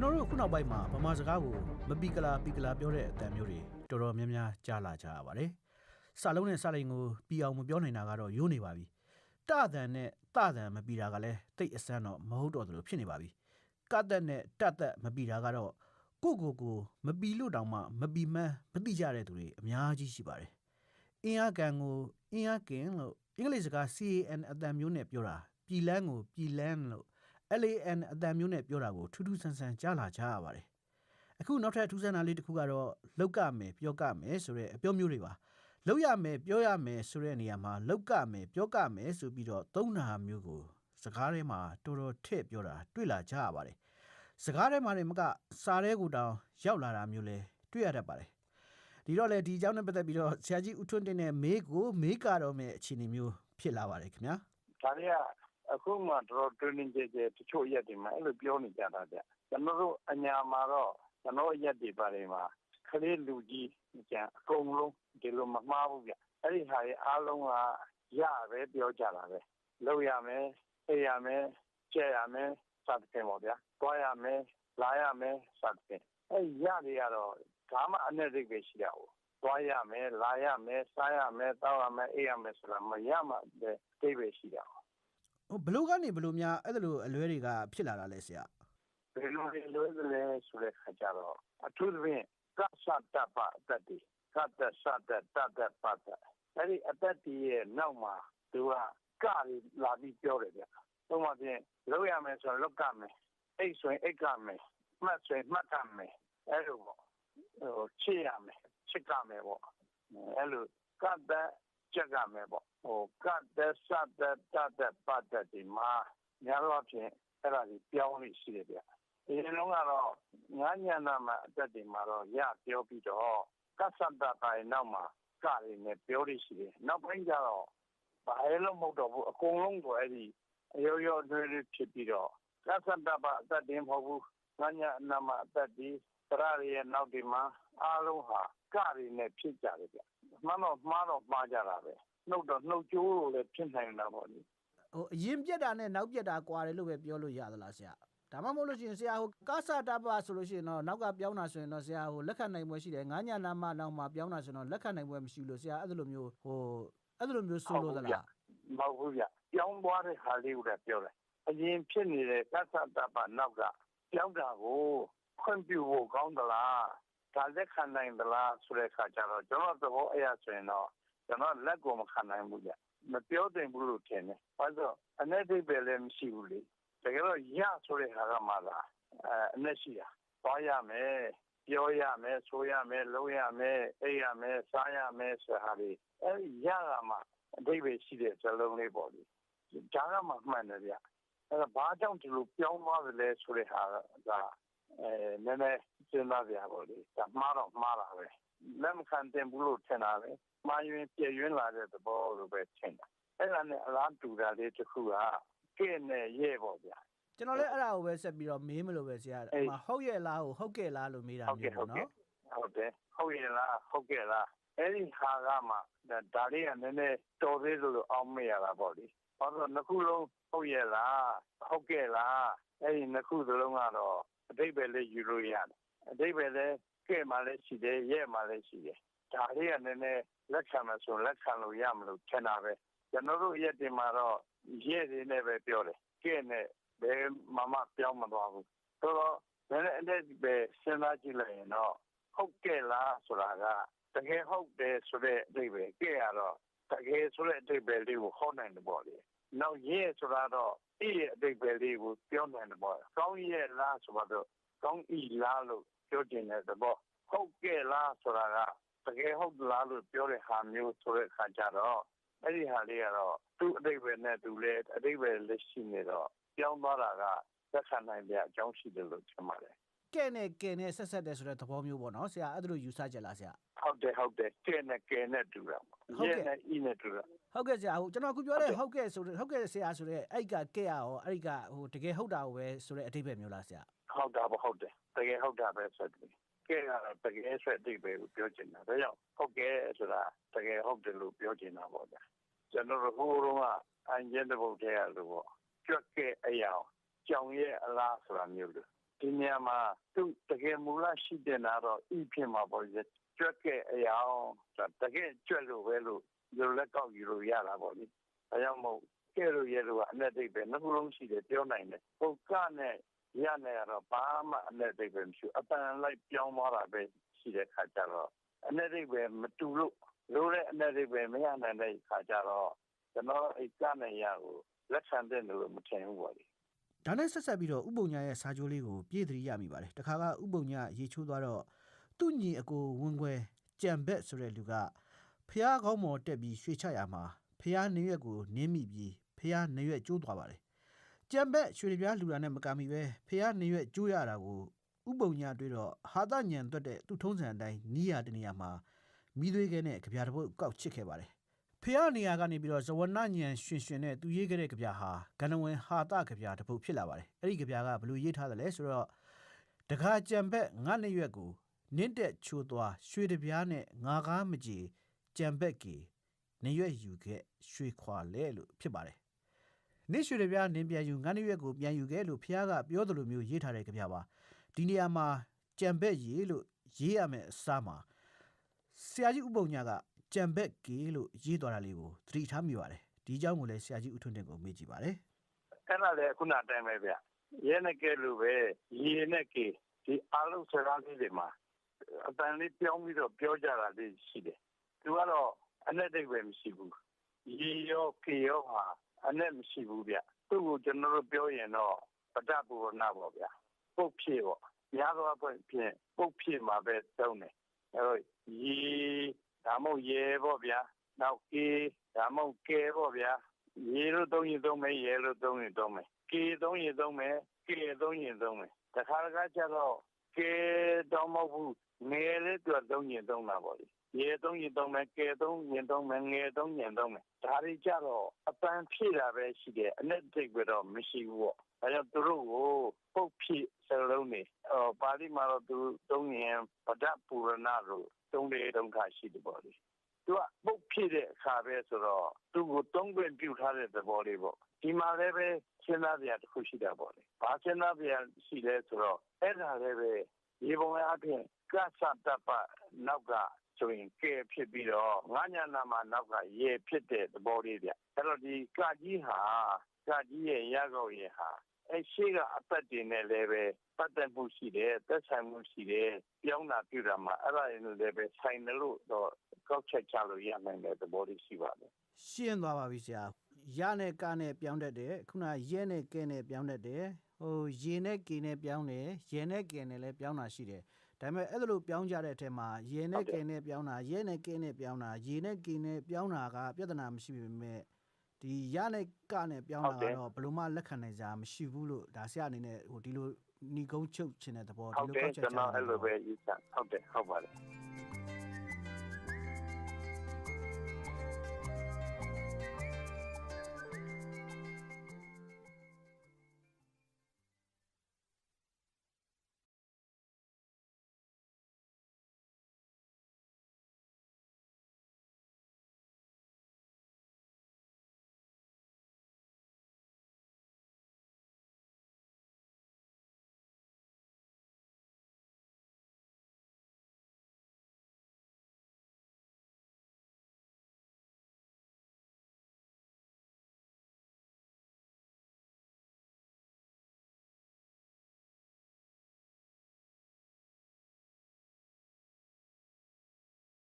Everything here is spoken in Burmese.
ကျွန်တော်တို့ခုနောက်ပိုင်းမှာဗမာစကားကိုမပီကလာပီကလာပြောတဲ့အတန်မျိုးတွေတော်တော်များများကြားလာကြရပါတယ်။စာလုံးနဲ့စာလိန်ကိုပီအောင်မပြောနိုင်တာကတော့ရိုးနေပါပြီ။တအတန်နဲ့တအတန်မပီတာကလည်းတိတ်အစမ်းတော့မဟုတ်တော့သလိုဖြစ်နေပါပြီ။ကတ်သက်နဲ့တတ်သက်မပီတာကတော့ကိုကိုကိုမပီလို့တောင်မှမပီမှန်းမသိကြတဲ့သူတွေအများကြီးရှိပါတယ်။အင်းအားကန်ကိုအင်းအားကင်လို့အင်္ဂလိပ်စကား CAN အတန်မျိုးနဲ့ပြောတာပြည်လန်းကိုပြည်လန်းလို့ LAN အတန်မျိုးနဲ့ပြောတာကိုထူးထူးဆန်းဆန်းကြားလာကြရပါတယ်။အခုနောက်ထပ်ထူးဆန်းတာလေးတစ်ခုကတော့လောက်ကမယ်ပြောကမယ်ဆိုတဲ့အပြောမျိုးတွေပါ။လောက်ရမယ်ပြောရမယ်ဆိုတဲ့နေရာမှာလောက်ကမယ်ပြောကမယ်ဆိုပြီးတော့သုံးတာမျိုးကိုစကားထဲမှာတော်တော်ထည့်ပြောတာတွေ့လာကြရပါတယ်။စကားထဲမှာနေမကစားတဲ့ကိုတောင်ရောက်လာတာမျိုးလဲတွေ့ရတတ်ပါတယ်။ဒီတော့လေဒီအကြောင်းနဲ့ပတ်သက်ပြီးတော့ဆရာကြီးဦးထွန်းတင်နဲ့မေးကိုမေးကတော့မယ်အခြေအနေမျိုးဖြစ်လာပါတယ်ခင်ဗျာ။ဒါတွေက အခုမှတော်တော် training ကြဲကြဲတချို့ရက်တွေမှာအဲ့လိုပြောနေကြတာဗျကျွန်တော်တို့အညာမှာတော့ကျွန်တော်ရက်တွေပါတယ်မှာကလေးလူကြီးကြံအကုန်လုံးဒီလိုမမှားဘူးဗျအဲ့ဒီဟာတွေအားလုံးကရပဲပြောကြတာပဲလုပ်ရမယ်အေးရမယ်ကျဲရမယ်စသဖြင့်ပေါ့ဗျာတွားရမယ်လာရမယ်စသဖြင့်အဲ့ရတွေကတော့ဒါမှအနဲ့စိတ်ပဲရှိတာဟုတ်တွားရမယ်လာရမယ်စားရမယ်တောက်ရမယ်အေးရမယ်ဆိုတာမရမှတဲ့အိပဲရှိတာ ဟိုဘလို့ကနေဘလို့များအဲ့ဒါလိုအလွဲတွေကဖြစ်လာတာလဲဆရာဘယ်လိုလဲလွယ်ကလေးဆိုတဲ့ခါကျတော့အထူးသဖြင့်ကသတ္တပအတ္တတိကတ္တသတ္တတတ္တပတ္တအဲ့ဒီအတ္တတိရဲ့နောက်မှာသူကကရီလာပြီးပြောတယ်ဗျ။ဥပမာဖြင့်လောက်ရမယ်ဆိုတော့လောက်ကမယ်အိတ်ဆိုရင်အိတ်ကမယ်မှတ်ဆိုရင်မှတ်ကမယ်အဲ့လိုပေါ့ဟိုချစ်ရမယ်ချစ်ကမယ်ပေါ့အဲ့လိုကတ္တ ချက်ကမယ်ပေါ့ဟိုကတ္တသတ္တတတ္တပတ္တတိမှာများတော့ဖြင့်အဲ့ဒါကြီးပြောင်းလို့ရှိတယ်ဗျ။ဒီလုံးကတော့ငါးညနာမှာအသက်တွေမှာတော့ရပြောပြီးတော့ကသတ္တပိုင်းနောက်မှာကရင်းနဲ့ပြောလို့ရှိတယ်။နောက်ပိုင်းကျတော့ဘာလို့မဟုတ်တော့ဘူးအကုန်လုံးကိုအဲ့ဒီအရောရောတွေးဖြစ်ပြီးတော့ကသတ္တပအသက်တင်မဟုတ်ဘူးငါးညနာမှာအသက်ဒီတရရရဲ့နောက်ဒီမှာအားလုံးဟာကရင်းနဲ့ဖြစ်ကြတယ်ဗျ။ မှန်တော့မှားတော့မှားကြတာပဲ။နှုတ်တော့နှုတ်ကြိုးလိုလည်းဖြစ်နိုင်တာပေါ့လေဟိုအရင်ပြက်တာနဲ့နောက်ပြက်တာကွာတယ်လို့ပဲပြောလို့ရသလားဆရာဒါမှမဟုတ်လို့ရှိရင်ဆရာဟိုကာဆာတာပါဆိုလို့ရှိရင်တော့နောက်ကပြောင်းတာဆိုရင်တော့ဆရာဟိုလက်ခံနိုင်ပွဲရှိတယ်ငါးညနာမနောက်မှာပြောင်းတာဆိုရင်တော့လက်ခံနိုင်ပွဲမရှိဘူးလို့ဆရာအဲ့လိုမျိုးဟိုအဲ့လိုမျိုးဆိုလို့သလားမဟုတ်ဘူးဗျပြောင်းသွားတဲ့ဟာလေးကိုလည်းပြောတယ်အရင်ဖြစ်နေတဲ့ကသတ္တပနောက်ကပြောင်းတာကိုခွင့်ပြုဖို့ကောင်းသလား ဒါလက်ခံနိုင်သလားဆိုတဲ့အခါကျတော့ကျွန်တော်သဘောအရဆိုရင်တော့ကျွန်တော်လက်ကိုမခံနိုင်ဘူးဗျမပြောသင့်ဘူးလို့ထင်တယ်ဘာလို့အ내ဒိပဲလည်းမရှိဘူးလေတကယ်တော့ရဆိုတဲ့ဟာကမှလာအဲအ내ရှိတာသွားရမယ်ပြောရမယ်ဆိုရမယ်လုပ်ရမယ်အိပ်ရမယ်စားရမယ်ဆိုတာလေအဲဒီရကမှအဓိပ္ပာယ်ရှိတဲ့စလုံးလေးပေါ့လေဒါကမှမှန်တယ်ဗျအဲဒါဘာကြောင့်ဒီလိုပြောင်းသွားသလဲဆိုတဲ့ဟာကအဲနည်းနည်း စဉ်းစားကြပါလေဒါမှားတော့မှားတာပဲလက်မခံတင်ဘူးလို့ထင်တာပဲမှားရင်ပြည့်ရင်းလာတဲ့သဘောလိုပဲထင်တာအဲ့ဒါနဲ့အလားတူတာလေးတစ်ခုကကဲ့နဲ့ရဲ့ပေါ့ဗျာကျွန်တော်လည်းအဲ့ဒါကိုပဲဆက်ပြီးတော့မေးမလို့ပဲဆရာအမဟုတ်ရဲ့လားကိုဟုတ်ကဲ့လားလို့မေးတာဟုတ်ကဲ့မျိုးဟုတ်ပေါ့ကဲ့နော်ဟုတ်တယ်ဟုတ်ရဲ့လားဟုတ်ကဲ့လားအဲ့ဒီဟာကမှဒါဒါလေးကနည်းနည်းတော်သေးလို့အောင်းမရတာပေါ့လေဘာလို့နှစ်ခုလုံးဟုတ်ရဲ့လားဟုတ်ကဲ့လားအဲ့ဒီနှစ်ခုစလုံးကတော့အတိတ်ပဲလေးယူလို့ရတယ် အတိတ်ပဲလေးကဲ့မှလည်းရှိတယ်ရဲ့မှလည်းရှိတယ်ဒါလေးကနည်းနည်းလက်ခံမှဆိုလက်ခံလို့ရမလို့ထင်တာပဲကျွန်တော်တို့ရက်တင်မှာတော့ရဲ့တွေနဲ့ပဲပြောတယ်ကဲ့နဲ့ဘယ်မှမပြောင်းမသွားဘူးဆိုတော့လည်းအဲ့ဒီပဲစဉ်းစားကြည့်လိုက်ရင်တော့ဟုတ်ကဲ့လားဆိုတာကတကယ်ဟုတ်တယ်ဆိုတဲ့အဓိပ္ပာယ်ကဲရတော့တကယ်ဆိုတဲ့အဓိပ္ပာယ်လေးကိုဟောနိုင်တယ်ပေါ့လေ နောက်ရဲ့ဆိုတာတော့အဲ့ရဲ့အဓိပ္ပာယ်လေးကိုပြောနိုင်တယ်ပေါ့ကောင်းရဲ့လားဆိုတော့ကောင်းဤလားလို့ပြောကျင်တဲ့သဘောဟုတ်ကဲ့လားဆိုတာကတကယ်ဟုတ်လားလို့ပြောတဲ့ဟာမျိုးဆိုတဲ့အခါကျတော့အဲ့ဒီဟာလေးကတော့သူ့အဓိပ္ပာယ်နဲ့သူလည်းအဓိပ္ပာယ်လက်ရှိနေတော့ပြောင်းသွားတာကသက်ခံနိုင်တဲ့အကြောင်းရှိတယ်လို့ထင်ပါတယ် ကဲ့နဲ့ကဲ့နဲ့ဆက်ဆက်တယ်ဆိုတဲ့သဘောမျိုးပေါ့နော်ဆရာအဲ့ဒါလိုယူဆကြလားဆရာဟုတ်တယ်ဟုတ်တယ်ကဲနဲ့ကဲနဲ့တူတာပေါ့ဟုတ်ရဲကဲ့နဲ့ဤနဲ့တူတာဟုတ်ကဲ့ဆရာဟိုကျွန်တော်အခုပြောတဲ့ဟုတ်ဟုတ်ကဲ့ဆိုတဲ့ဟုတ်ကဲ့ဆရာဆိုတဲ့အဲ့ကကဲ့ရရောအဲ့ကဟိုတကယ်ဟုတ်တာကိုပဲဆိုတဲ့အတိတ်ပဲမျိုးလားဆရာဟုတ်တာပေါ့ဟုတ်တယ်တကယ်ဟုတ်တာပဲဆိုတယ်ကဲကတော့တကယ်ဆိုတဲ့အဓိပ္ပာယ်ကိုပြောချင်တာဒါကြောင့်ဟုတ်ကဲဆိုတာတကယ်ဟုတ်တယ်လို့ပြောချင်တာပေါ့ဗျာကျွန်တော်တို့ဟိုတုန်းကအန်ဂျင်တဲ့ဘုတ်တဲ့ရလို့ပေါ့ကြွက်ကအရာကြောင်ရဲ့အလားဆိုတာမျိုးလို့ ဒီနေရာမှာသူတကယ်မူလရှိတဲ့နာတော့ဤဖြစ်မှာပေါ့လေကြွက်တဲ့အရာတကယ်ကြွက်လို့ပဲလို့ဒီလိုလက်ကောက်ယူလို့ရတာပေါ့လေအဲကြောင့်မို့ကဲလို့ရဲလို့ကအနဲ့တိတ်ပဲနှစ်ခုလုံးရှိတယ်ပြောနိုင်တယ်ပုတ်ကနဲ့ရနေရတော့ဘာမှအနဲ့တိတ်ပဲမရှိဘူးအပန်လိုက်ပြောင်းသွားတာပဲရှိတဲ့ခါကျတော့အနဲ့တိတ်ပဲမတူလို့လိုတဲ့အနဲ့တိတ်ပဲမရနိုင်တဲ့ခါကျတော့ကျွန်တော်အိတ်ကနဲ့ရကိုလက်ခံတဲ့လို့မထင်ဘူးပေါ့လေ ဒါနဲ့ဆက်ဆက်ပြီးတော့ဥပုံညာရဲ့စာကြိုးလေးကိုပြည့်သတိရမိပါတယ်တခါကဥပုံညာရေချိုးသွားတော့သူ့ညီအကိုဝင်းခွဲကြံဘက်ဆိုတဲ့လူကဖះကောင်းမော်တက်ပြီးရွှေချရမှာဖះနေရွက်ကိုနင်းမိပြီးဖះနေရွက်ကျိုးသွားပါတယ်ကြံဘက်ရွှေပြားလူတာနဲ့မကမီပဲဖះနေရွက်ကျိုးရတာကိုဥပုံညာတွေ့တော့ဟာသညံတွက်တဲ့သူ့ထုံးစံအတိုင်းနီးရတနေရာမှာမိသွေးခဲနဲ့ကြပြာတစ်ပုတ်ကောက်ချစ်ခဲ့ပါတယ် ဖះနေရာကနေပြီးတော့ဇဝနညံရှင်ရှင်နဲ့သူရေးခဲ့တဲ့ကြပြဟာဂန္ဓဝင်ဟာတကြပြတစ်ပုတ်ဖြစ်လာပါတယ်အဲ့ဒီကြပြကဘယ်လိုရေးထားသလဲဆိုတော့တခါကြံဘက်ငါနှစ်ရွက်ကိုနင့်တက်ချိုးသွားရွှေတပြားနဲ့ငါကားမကြီးကြံဘက်ကေနေရွက်ယူခဲ့ရွှေခွာလဲလို့ဖြစ်ပါတယ်နေရွှေတပြားနင်းပြန်ယူငါနှစ်ရွက်ကိုပြန်ယူခဲ့လို့ဖះကပြောသလိုမျိုးရေးထားတဲ့ကြပြပါဒီနေရာမှာကြံဘက်ရေးလို့ရေးရမယ်အစားမှာဆရာကြီးဥပုံညာက ကြံဘက်ကေလို့ရေးသွားတာလေးကိုသတိထားမိပါတယ်ဒီအကြောင်းကိုလည်းဆရာကြီးဦးထွန်းတင်ကိုမေးကြည့်ပါတယ်အဲ့ဒါလည်းခုနအတိုင်းပဲဗျရဲနဲ့ကဲလို့ပဲရေနဲ့ကေဒီအလုံးစကားလေးတွေမှာအတန်လေးပြောင်းပြီးတော့ပြောကြတာလေးရှိတယ်သူကတော့အနဲ့တိတ်ပဲမရှိဘူးရေရောကေရောဟာအနဲ့မရှိဘူးဗျသူ့ကိုကျွန်တော်တို့ပြောရင်တော့ပဒပူရဏပေါ့ဗျပုတ်ဖြစ်ပေါ့များသောအားဖြင့်ပုတ်ဖြစ်မှာပဲတုံးတယ်အဲ့တော့ရေ ဒါမှမဟုတ်ရေပေါ့ဗျာနောက်ကေဒါမှမဟုတ်ကဲပေါ့ဗျာရေလို့သုံးရင်သုံးမယ်ရေလို့သုံးရင်သုံးမယ်ကေသုံးရင်သုံးမယ်ကေသုံးရင်သုံးမယ်တခါတခါကျတော့ကေတော့မဟုတ်ဘူးငယ်လေးတော့သုံးရင်သုံးတာပေါ့လေရေသုံးရင်သုံးမယ်ကေသုံးရင်သုံးမယ်ငယ်သုံးရင်သုံးမယ်ဒါတွေကြတော့အပန်းဖြည့်တာပဲရှိတယ်အနဲ့တိတ်ပဲတော့မရှိဘူးပေါ့အဲကြောင့်သူတို့ကိုပုတ်ဖြည့်စလုံးနေအော်ပါဠိမှာတော့သူသုံးရင်ပဒပူရဏလို့ သုံးလေတုံးခါရှိတယ်ပေါ့လေသူကပုတ်ဖြစ်တဲ့အခါပဲဆိုတော့သူ့ကိုတုံးခွင့်ပြုထားတဲ့သဘောလေးပေါ့ဒီမှာလည်းပဲစဉ်းစားစရာတစ်ခုရှိတာပေါ့လေဘာစဉ်းစားစရာရှိလဲဆိုတော့အဲ့ဒါလည်းပဲဒီပုံအပြင်ကသတ္တပနောက်ကဆိုရင်ကဲဖြစ်ပြီးတော့ငါညာနာမှာနောက်ကရေဖြစ်တဲ့သဘောလေးဗျအဲ့တော့ဒီကကြီးဟာကကြီးရဲ့ရကောက်ရဲ့ဟာ အဲ့ရှိကအပတ်တင်နဲ့လည်းပဲပတ်သက်မှုရှိတယ်သက်ဆိုင်မှုရှိတယ်ပြောင်းတာပြတာမှာအဲ့ဒါရင်လည်းပဲဆိုင်တယ်လို့တော့ကောက်ချက်ချလို့ရနိုင်တဲ့သဘောလေးရှိပါတယ်ရှင်းသွားပါပြီဆရာရနဲ့ကနဲ့ပြောင်းတတ်တယ်ခုနရဲနဲ့ကဲနဲ့ပြောင်းတတ်တယ်ဟိုရေနဲ့ကေနဲ့ပြောင်းတယ်ရဲနဲ့ကဲနဲ့လည်းပြောင်းတာရှိတယ်ဒါပေမဲ့အဲ့ဒါလို့ပြောင်းကြတဲ့အထက်မှာရေနဲ့ကဲနဲ့ပြောင်းတာရဲနဲ့ကဲနဲ့ပြောင်းတာရေနဲ့ကေနဲ့ပြောင်းတာကပြဿနာမရှိပေမဲ့ ဒီရနဲ့ကနဲ့ပြောင်းတာကတော့ဘယ်လိုမှလက်ခံနိုင်ကြမရှိဘူးလို့ဒါဆရာအနေနဲ့ဟိုဒီလိုညီကုန်းချုပ်ချင်တဲ့သဘောဟုဒီတ်လိုတယ်ကောက်ချက်ကျွန်ချင်တော်တဲ့အဲ့သလိုဘောပဲယူဆဟုတ်တယ်ဟုတ်ပါတယ်